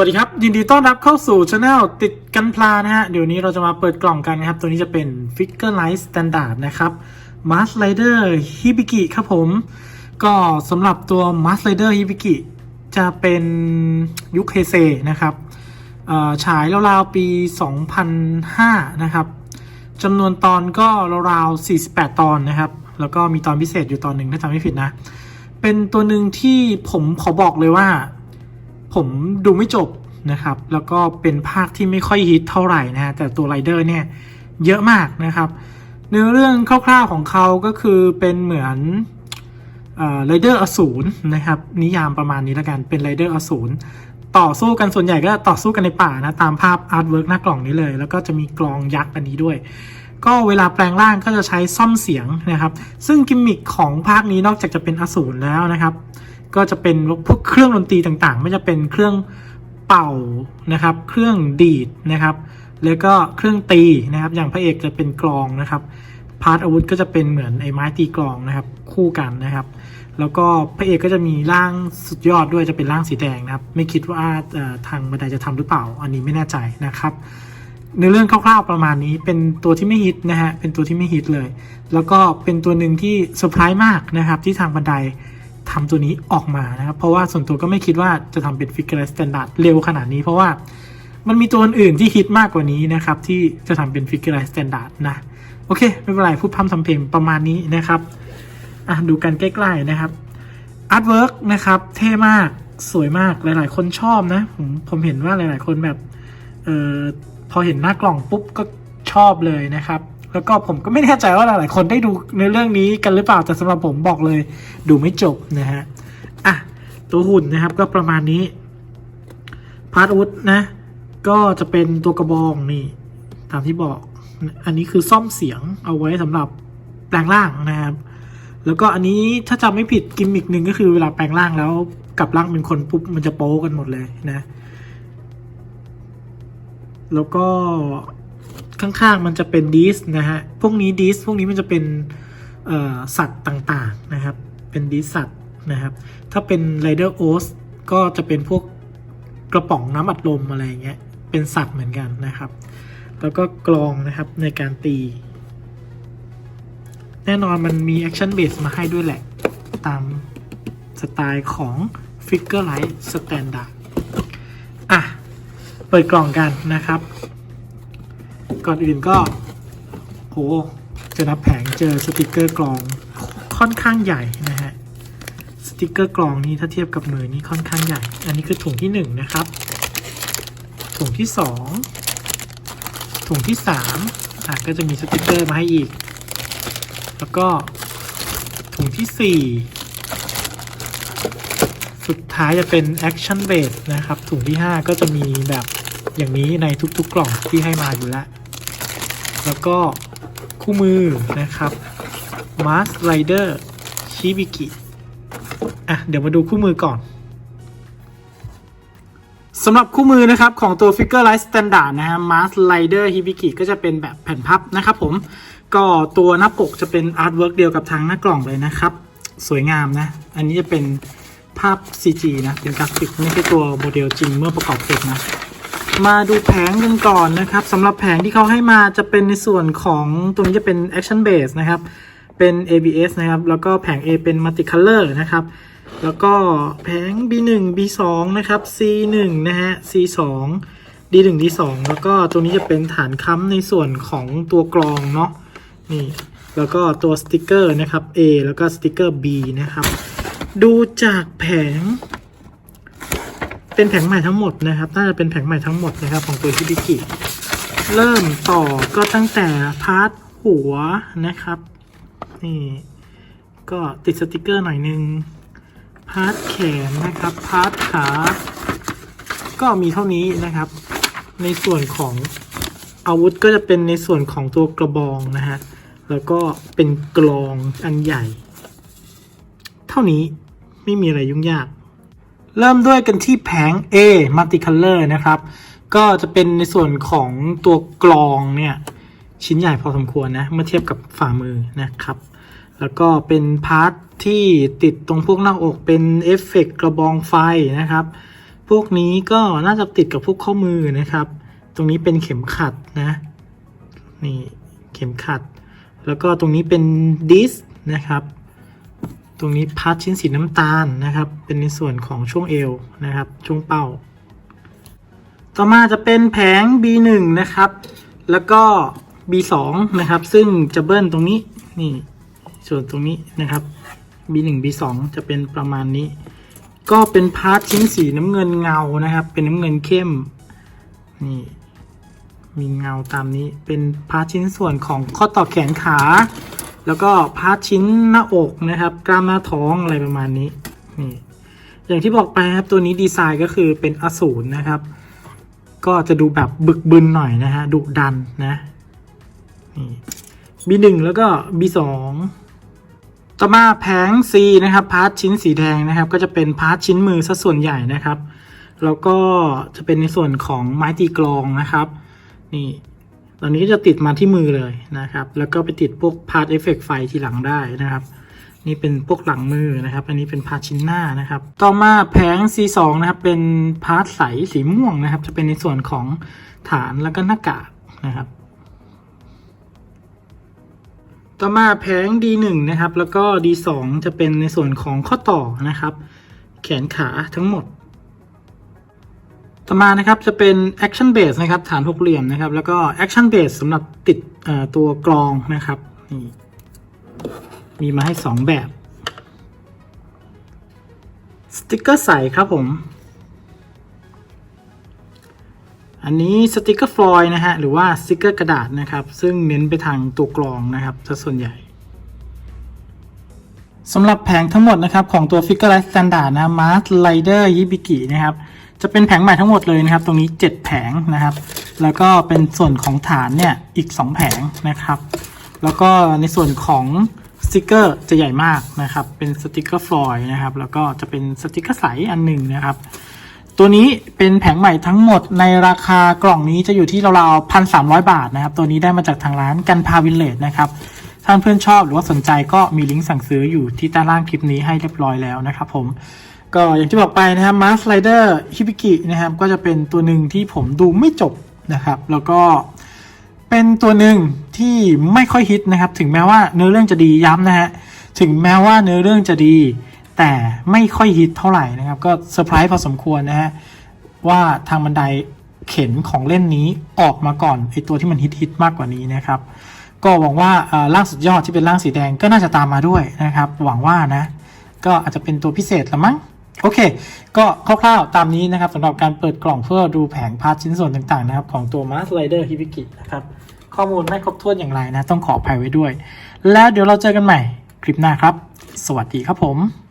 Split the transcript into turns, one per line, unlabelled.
วัสดีครับ ยินดีต้อนรับเข้าสู่ช anel ติดกันพลานะฮะ เดี๋ยวนี้เราจะมาเปิดกล่องกันนะครับ ตัวนี้จะเป็น Figure Light Standard นะครับ Mask Rider Hibiki ครับผม ก็สำหรับตัว Mask Rider Hibiki จะเป็นยุคเฮเซนะครับฉายราวๆปี 2005 นะครับจำนวนตอนก็ราวๆ48 ตอนนะครับ แล้วก็มีตอนพิเศษอยู่ตอนหนึ่งถ้าจำไม่ผิดนะ เป็นตัวหนึ่งที่ผมขอบอกเลยว่า ผมดูไม่จบนะครับ แล้วก็เป็นภาคที่ไม่ค่อยฮิตเท่าไหร่นะฮะ แต่ตัวไรเดอร์เนี่ยเยอะมากนะครับ เนื้อเรื่องคร่าวๆของเขาก็คือเป็นเหมือนไรเดอร์อสูรนะครับ นิยามประมาณนี้แล้วกันเป็นไรเดอร์อสูรต่อสู้กันส่วนใหญ่ก็ต่อสู้กันในป่านะ ตามภาพอาร์ตเวิร์กหน้ากล่องนี้เลย แล้วก็จะมีกลองยักษ์อันนี้ด้วย ก็เวลาแปลงร่างก็จะใช้ซ่อมเสียงนะครับ ซึ่งกิมมิคของภาคนี้นอกจากจะเป็นอสูรแล้วนะครับ ก็จะเป็นพวกเครื่องดนตรีต่างๆ ไม่จะเป็นเครื่องเป่านะครับ เครื่องดีดนะครับ แล้วก็เครื่องตีนะครับ อย่างพระเอกจะเป็นกลองนะครับ พาร์ทอาวุธก็จะเป็นเหมือนไอ้ไม้ตีกลองนะครับคู่กันนะครับ แล้วก็พระเอกก็จะมีร่างสุดยอดด้วยจะเป็นร่างสีแดงนะครับ ไม่คิดว่าทางบันไดจะทำหรือเปล่า อันนี้ไม่แน่ใจนะครับเนื้อเรื่องคร่าวๆประมาณนี้เป็นตัวที่ไม่ฮิตนะฮะเป็นตัวที่ไม่ฮิตเลย แล้วก็เป็นตัวหนึ่งที่เซอร์ไพรส์มากนะครับที่ทางบันได ทำตัวนี้ออกมานะครับ เพราะว่าส่วนตัวก็ไม่คิดว่าจะทำเป็นฟิกเกอร์สแตนดาร์ดเร็วขนาดนี้ เพราะว่ามันมีตัวอื่นที่ฮิตมากกว่านี้นะครับ ที่จะทำเป็นฟิกเกอร์สแตนดาร์ดนะ โอเค ไม่เป็นไรพูดพร่ำทำเพลงประมาณนี้นะครับอะดูกันใกล้ๆนะครับอาร์ตเวิร์กนะครับ เท่มากสวยมากหลาย ๆ คนชอบนะ ผมผมเห็นว่าหลาย ๆ คนแบบเออพอเห็นหน้ากล่องปุ๊บก็ชอบเลยนะครับ แล้วก็ผมก็ไม่แน่ใจว่าหลายๆคนได้ดูในเรื่องนี้กันหรือเปล่าแต่สำหรับผมบอกเลย ดูไม่จบนะฮะอะตัวหุ่นนะครับก็ประมาณนี้พาร์ทอุดนะก็จะเป็นตัวกระบองนี่ ตามที่บอกอันนี้คือซ่อมเสียงเอาไว้สำหรับแปลงร่างนะครับ แล้วก็อันนี้ถ้าจำไม่ผิดกิมมิกหนึ่งก็คือเวลาแปลงร่างแล้วกลับร่างเป็นคนปุ๊บมันจะโป๊กันหมดเลยนะ แล้วก็ ข้างๆมันจะเป็นดีสนะฮะ พวกนี้ดีสพวกนี้มันจะเป็นสัตว์ต่างๆนะครับ เป็นดีสสัตว์นะครับ ถ้าเป็นไรเดอร์โอสก็จะเป็นพวกกระป๋องน้ำอัดลมอะไรเงี้ย เป็นสัตว์เหมือนกันนะครับ แล้วก็กลองนะครับในการตี แน่นอนมันมีแอคชั่นเบสมาให้ด้วยแหละ ตามสไตล์ของ Figure Light Standard อะ เปิดกล่องกันนะครับ ก่อนอื่นก็โหเจะนับแผงเจอสติกเกอร์กลองค่อนข้างใหญ่นะฮะสติกเกอร์กลองนี้ถ้าเทียบกับมือนี่ค่อนข้างใหญ่ อันนี้คือถุงที่หนึ่งนะครับถุงที่สองถุงที่สามอะก็จะมีสติกเกอร์มาให้อีก แล้วก็ถุงที่สี่สุดท้ายจะเป็น Action Base นะครับ ถุงที่ 5 ก็จะมีแบบอย่างนี้ในทุกๆกล่องที่ให้มาอยู่แล้ว แล้วก็คู่มือนะครับ Mask Rider Shibiki อะเดี๋ยวมาดูคู่มือก่อนสำหรับคู่มือนะครับของตัว Figure Light Standard นะฮะ Mask Rider Hibiki ก็จะเป็นแบบแผ่นพับนะครับผม ก็ตัวหน้าปกจะเป็นอาร์ตเวิร์กเดียวกับทางหน้ากล่องเลยนะครับ สวยงามนะ อันนี้จะเป็นภาพ CG นะ เป็นกราฟิกไม่ใช่ตัวโมเดลจริงเมื่อประกอบเสร็จนะ มาดูแผงกันก่อนนะครับสำหรับแผงที่เขาให้มาจะเป็นในส่วนของตรงนี้จะเป็น Action Base นะครับ เป็น ABS นะครับ แล้วก็แผง A เป็น Multicolor นะครับ แล้วก็แผง B1 B2 นะครับ C1 นะฮะ C2 D1 D2 แล้วก็ตัวนี้จะเป็นฐานค้ำในส่วนของตัวกรองเนาะนี่ แล้วก็ตัวสติกเกอร์นะครับ A แล้วก็สติกเกอร์ B นะครับ ดูจากแผง เป็นแผงใหม่ทั้งหมดนะครับ น่าจะเป็นแผงใหม่ทั้งหมดนะครับ ของตัวฮิบิกิ เริ่มต่อก็ตั้งแต่พาร์ทหัวนะครับ นี่ก็ติดสติกเกอร์หน่อยนึง พาร์ทแขนนะครับ พาร์ทขา ก็มีเท่านี้นะครับ ในส่วนของอาวุธก็จะเป็นในส่วนของตัวกระบองนะฮะ แล้วก็เป็นกลองอันใหญ่ เท่านี้ไม่มีอะไรยุ่งยาก เริ่มด้วยกันที่แผง A Multicolor นะครับ ก็จะเป็นในส่วนของตัวกลองเนี่ย ชิ้นใหญ่พอสมควรนะ เมื่อเทียบกับฝ่ามือนะครับ แล้วก็เป็นพาร์ทที่ติดตรงพวกหน้าอกเป็นเอฟเฟกต์กระบองไฟนะครับ พวกนี้ก็น่าจะติดกับพวกข้อมือนะครับ ตรงนี้เป็นเข็มขัดนะ นี่เข็มขัด แล้วก็ตรงนี้เป็นดิสนะครับ ตรงนี้พาร์ทชิ้นสีน้ำตาลนะครับ เป็นในส่วนของช่วงเอวนะครับ ช่วงเป้า ต่อมาจะเป็นแผง B1 นะครับ แล้วก็ B2 นะครับ ซึ่งจะเบิ้ลตรงนี้นี่ ส่วนตรงนี้นะครับ B1 B2 จะเป็นประมาณนี้ ก็เป็นพาร์ทชิ้นสีน้ำเงินเงานะครับ เป็นน้ำเงินเข้มนี่มีเงาตามนี้เป็นพาร์ทชิ้นส่วนของข้อต่อแขนขา แล้วก็พาร์ทชิ้นหน้าอกนะครับ กล้ามหน้าท้องอะไรประมาณนี้นี่อย่างที่บอกไปครับตัวนี้ดีไซน์ก็คือเป็นอสูรนะครับ ก็จะดูแบบบึกบึนหน่อยนะฮะดุดันนะนี่ B1 แล้วก็ B2 ต่อมาแผง C นะครับพาร์ทชิ้นสีแดงนะครับ ก็จะเป็นพาร์ทชิ้นมือซะส่วนใหญ่นะครับ แล้วก็จะเป็นในส่วนของไม้ตีกลองนะครับ นี่ ตอนนี้ก็จะติดมาที่มือเลยนะครับ แล้วก็ไปติดพวกพาร์ทเอฟเฟกไฟทีหลังได้นะครับ นี่เป็นพวกหลังมือนะครับ อันนี้เป็นพาร์ทชิ้นหน้านะครับ ต่อมาแผง C2 นะครับ เป็นพาร์ทใสสีม่วงนะครับ จะเป็นในส่วนของฐานแล้วก็หน้ากากนะครับ ต่อมาแผง D1 นะครับ แล้วก็ D2 จะเป็นในส่วนของข้อต่อนะครับ แขนขาทั้งหมด ต่อมานะครับจะเป็น action base นะครับฐานหกเหลี่ยมนะครับ แล้วก็ action base สำหรับติดตัวกรองนะครับนี่มีมาให้ 2 แบบสติกเกอร์ใสครับผม อันนี้สติกเกอร์ฟลอยล์นะฮะหรือว่าสติกเกอร์กระดาษนะครับ ซึ่งเน้นไปทางตัวกรองนะครับซะส่วนใหญ่สำหรับแผงทั้งหมดนะครับของตัว Figure Light Standard นะ Mars Rider Hibiki นะครับ จะเป็นแผงใหม่ทั้งหมดเลยนะครับ ตรงนี้ 7 แผงนะครับ แล้วก็เป็นส่วนของฐานเนี่ยอีก 2 แผงนะครับ แล้วก็ในส่วนของสติกเกอร์จะใหญ่มากนะครับ เป็นสติกเกอร์ฟลอยล์นะครับ แล้วก็จะเป็นสติกเกอร์ใสอันหนึ่งนะครับ ตัวนี้เป็นแผงใหม่ทั้งหมดในราคากล่องนี้จะอยู่ที่ราวๆพันสามร้อยบาทนะครับ ตัวนี้ได้มาจากทางร้านกันพาวิลเลจนะครับท่านเพื่อนชอบหรือว่าสนใจก็มีลิงก์สั่งซื้ออยู่ที่ใต้ล่างคลิปนี้ให้เรียบร้อยแล้วนะครับผม ก็อย่างที่บอกไปนะครับ Mars Rider Hibiki นะครับก็จะเป็นตัวหนึ่งที่ผมดูไม่จบนะครับ แล้วก็เป็นตัวหนึ่งที่ไม่ค่อยฮิตนะครับ ถึงแม้ว่าเนื้อเรื่องจะดีย้ำนะฮะถึงแม้ว่าเนื้อเรื่องจะดี แต่ไม่ค่อยฮิตเท่าไหร่นะครับ ก็เซอร์ไพรส์พอสมควรนะฮะว่าทางบันไดเข็นของเล่นนี้ออกมาก่อนไอตัวที่มันฮิตฮิตมากกว่านี้นะครับ ก็หวังว่าเอ่อร่างสุดยอดที่เป็นร่างสีแดงก็น่าจะตามมาด้วยนะครับ หวังว่านะ ก็อาจจะเป็นตัวพิเศษละมั้ง โอเค ก็คร่าวๆตามนี้นะครับสำหรับการเปิดกล่องเพื่อดูแผงพาร์ทชิ้นส่วนต่างๆนะครับของตัว Mars Rider Hibiki นะครับ ข้อมูลไม่ครบถ้วนอย่างไรนะ ต้องขออภัยไว้ด้วย แล้วเดี๋ยวเราเจอกันใหม่คลิปหน้าครับ สวัสดีครับผม